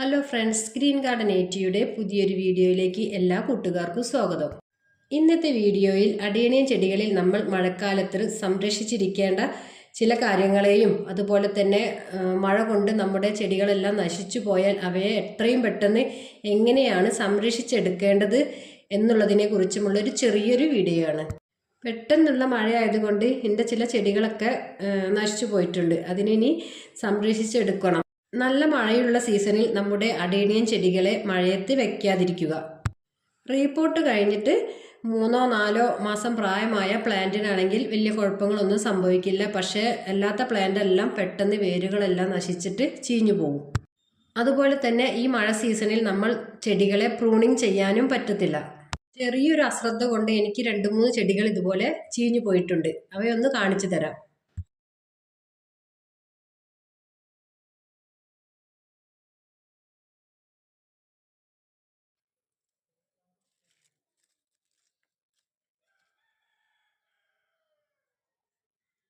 Hello friends green garden ഏറ്റിയുടെ പുതിയൊരു വീഡിയോയിലേക്ക് എല്ലാ കൂട്ടുകാർക്കും സ്വാഗതം. ഇന്നത്തെ വീഡിയോയിൽ അടിയണിയൻ ചെടികളിൽ നമ്മൾ മഴക്കാലത്ത് സംരക്ഷിച്ചിരിക്കേണ്ട ചില കാര്യങ്ങളെയും അതുപോലെ തന്നെ മഴ കൊണ്ട് നമ്മുടെ ചെടികളെല്ലാം നശിച്ചു പോയാൽ അവയെ എത്രയും പെട്ടെന്ന് എങ്ങനെയാണ് സംരക്ഷിച്ചെടുക്കേണ്ടത് എന്നുള്ളതിനെ കുറിച്ചുമുള്ള ഒരു ചെറിയൊരു വീഡിയോ ആണ് പെട്ടെന്നുള്ള മഴയായതുകൊണ്ട് എന്റെ ചില ചെടികളൊക്കെ നശിച്ചു പോയിട്ടുണ്ട്. അതിനെ ഇനി സംരക്ഷിച്ചെടുക്കണം. നല്ല മഴയുള്ള സീസണിൽ നമ്മുടെ അടേണിയൻ ചെടികളെ മഴയത്ത് വെക്കാതിരിക്കുക. റീപോർട്ട് കഴിഞ്ഞിട്ട് മൂന്നോ നാലോ മാസം പ്രായമായ പ്ലാന്റിനാണെങ്കിൽ വലിയ കുഴപ്പങ്ങളൊന്നും സംഭവിക്കില്ല. പക്ഷേ അല്ലാത്ത പ്ലാന്റ് എല്ലാം പെട്ടെന്ന് വേരുകളെല്ലാം നശിച്ചിട്ട് ചീഞ്ഞു പോകും. അതുപോലെ തന്നെ ഈ മഴ സീസണിൽ നമ്മൾ ചെടികളെ പ്രൂണിങ് ചെയ്യാനും പറ്റത്തില്ല. ചെറിയൊരു അശ്രദ്ധ കൊണ്ട് എനിക്ക് രണ്ട് മൂന്ന് ചെടികൾ ഇതുപോലെ ചീഞ്ഞു പോയിട്ടുണ്ട്. അവയൊന്ന് കാണിച്ചു തരാം.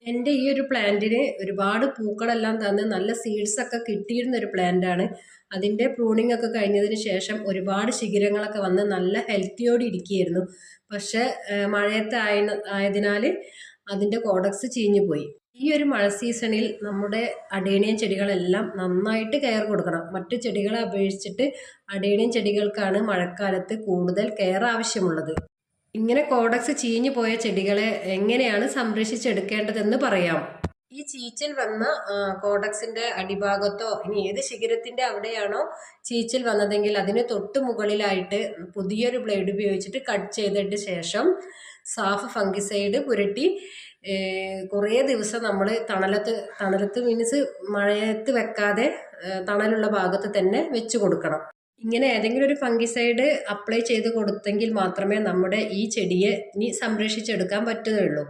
എന്റെ ഈ ഒരു പ്ലാന്റിന് ഒരുപാട് പൂക്കളെല്ലാം തന്ന് നല്ല സീഡ്സ് ഒക്കെ കിട്ടിയിരുന്ന ഒരു പ്ലാന്റാണ്. അതിന്റെ പ്രൂണിംഗ് ഒക്കെ കഴിഞ്ഞതിന് ശേഷം ഒരുപാട് ശിഖിരങ്ങളൊക്കെ വന്ന് നല്ല ഹെൽത്തിയോടെ ഇരിക്കുകയായിരുന്നു. പക്ഷേ മഴയത്ത് ആയ ആയതിനാൽ അതിന്റെ കോഡക്സ് ചീഞ്ഞു പോയി. ഈ ഒരു മഴ സീസണിൽ നമ്മുടെ അടേണിയൻ ചെടികളെല്ലാം നന്നായിട്ട് കെയർ കൊടുക്കണം. മറ്റു ചെടികളെ അപേക്ഷിച്ചിട്ട് അടേണിയൻ ചെടികൾക്കാണ് മഴക്കാലത്ത് കൂടുതൽ കെയർ ആവശ്യമുള്ളത്. ഇങ്ങനെ കോഡക്സ് ചീഞ്ഞു പോയ ചെടികളെ എങ്ങനെയാണ് സംരക്ഷിച്ചെടുക്കേണ്ടതെന്ന് പറയാം. ഈ ചീച്ചിൽ വന്ന കോഡക്സിന്റെ അടിഭാഗത്തോ ഇനി ഏത് ശിഖരത്തിന്റെ അവിടെയാണോ ചീച്ചിൽ വന്നതെങ്കിൽ അതിന് തൊട്ട് മുകളിലായിട്ട് പുതിയൊരു ബ്ലേഡ് ഉപയോഗിച്ചിട്ട് കട്ട് ചെയ്തിട്ട് ശേഷം സാഫ് ഫംഗിസൈഡ് പുരട്ടി കുറേ ദിവസം നമ്മൾ തണലത്ത് തണലത്ത് മീൻസ് മഴയത്ത് വെക്കാതെ തണലുള്ള ഭാഗത്ത് തന്നെ വെച്ച് കൊടുക്കണം. ഇങ്ങനെ ഏതെങ്കിലും ഒരു ഫംഗിസൈഡ് അപ്ലൈ ചെയ്ത് കൊടുത്തെങ്കിൽ മാത്രമേ നമ്മുടെ ഈ ചെടിയെ ഇനി സംരക്ഷിച്ചെടുക്കാൻ പറ്റുകയുള്ളൂ.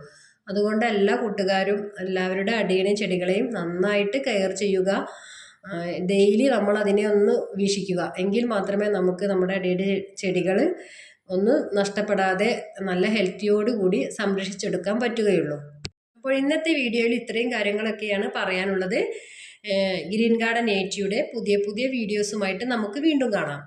അതുകൊണ്ട് എല്ലാ കൂട്ടുകാരും എല്ലാവരുടെ അടിയണയും ചെടികളെയും നന്നായിട്ട് കെയർ ചെയ്യുക. ഡെയിലി നമ്മൾ അതിനെ ഒന്ന് വീക്ഷിക്കുക. എങ്കിൽ മാത്രമേ നമുക്ക് നമ്മുടെ അടിയുടെ ചെടികൾ ഒന്ന് നഷ്ടപ്പെടാതെ നല്ല ഹെൽത്തിയോട് കൂടി സംരക്ഷിച്ചെടുക്കാൻ പറ്റുകയുള്ളൂ. അപ്പോൾ ഇന്നത്തെ വീഡിയോയിൽ ഇത്രയും കാര്യങ്ങളൊക്കെയാണ് പറയാനുള്ളത്. ഗ്രീൻ ഗാർഡൻ ഏറ്റിയുടെ പുതിയ പുതിയ വീഡിയോസുമായിട്ട് നമുക്ക് വീണ്ടും കാണാം.